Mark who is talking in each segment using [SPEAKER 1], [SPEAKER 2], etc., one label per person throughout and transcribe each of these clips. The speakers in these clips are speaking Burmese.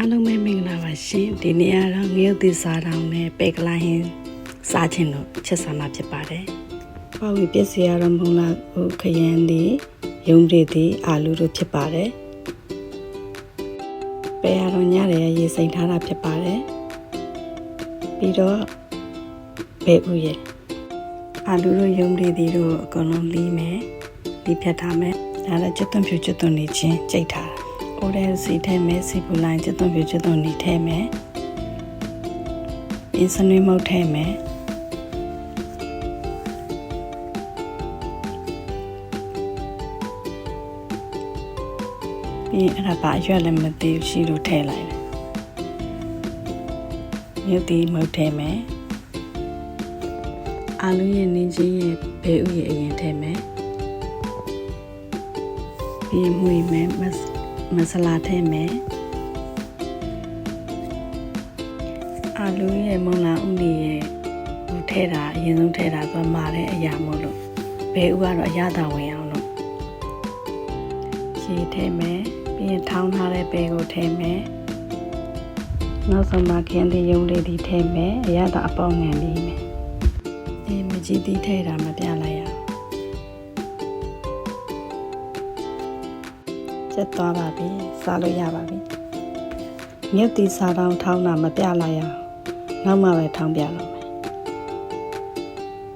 [SPEAKER 1] အားလုံးပဲမင်္ဂလာပါရှင်ဒီနေ့ကတော့ငရုတ်သီစားတောင်နဲ့ပေကလာဟင်းစားခြင်းတို့ချက်စားမှာဖြစ်ပါတယ်။ပေါ့ဝီပစ္စည်းရတော့မုံလာဟိုခရမ်းလေးရုံးတွေဒီအာလူတို့ဖြစ်ပါတယ်။ပဲရတော့ညရရေစိမ်ထားတာဖြစ်ပါတယ်။ပြီးတော့ပဲဥရဲ့အာလူတို့ရုံးတွေဒီတို့အကုန်လုံးလီးမယ်လီးဖြတ်ထားမယ်ဒါလည်းကျွတ်သွန်ဖြူကျွတ်သွန်နေချင်းကြိတ်ထားတာ အိုရဲစီထဲမဲ့စီပူလိုင်းကျွတ်သွန်ပြကျွတ်သွန်နေထဲမဲ့အင်းစနွေးမုတ်ထဲမဲ့ပြီးရင်အဲ့ဒါပါအရွက်လည်းမသိဘူးရှိလို့ထည့်လိုက်တယ်မြုပ်တီမုတ်ထဲမဲ့အာလူရဲ့နင်းချင်းရဲ့ဘဲဥရဲ့အရင်ထဲမဲ့ပြီးရင်မှုမဲ့မစ မဆလာထည့်မယ်အာလူရဲ့မုံလာဥနီရဲ့ဟိုထဲတာအရင်ဆုံးထဲတာသွားမာတဲ့အရာမို့လို့ဘဲဥကတော့အရသာဝင်အောင်လို့ရေထည့်မယ်ပြီးရင်ထောင်းထားတဲ့ပဲကိုထည့်မယ်နောက်ဆုံးမှခင်းတဲ့ရုံလေးဒီထည့်မယ်အရသာအပေါင်းငံလေးမယ်အေးမကြီးတီးထည့်တာမပြလိုက် ရအောင်ချက်သွားပါပြီစားလို့ရပါပြီမြက်တီစားတောင်းထောင်းတာမပြလိုက်ရအောင်နောက်မှပဲထောင်းပြတော့မယ်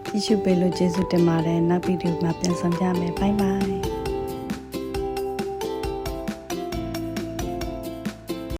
[SPEAKER 1] ကြည့်ရှုပေးလို့ကျေးဇူးတင်ပါတယ်နောက်ဗီဒီယိုမှာပြန်ဆောင်ကြမယ်ဘိုင်ဘိုင်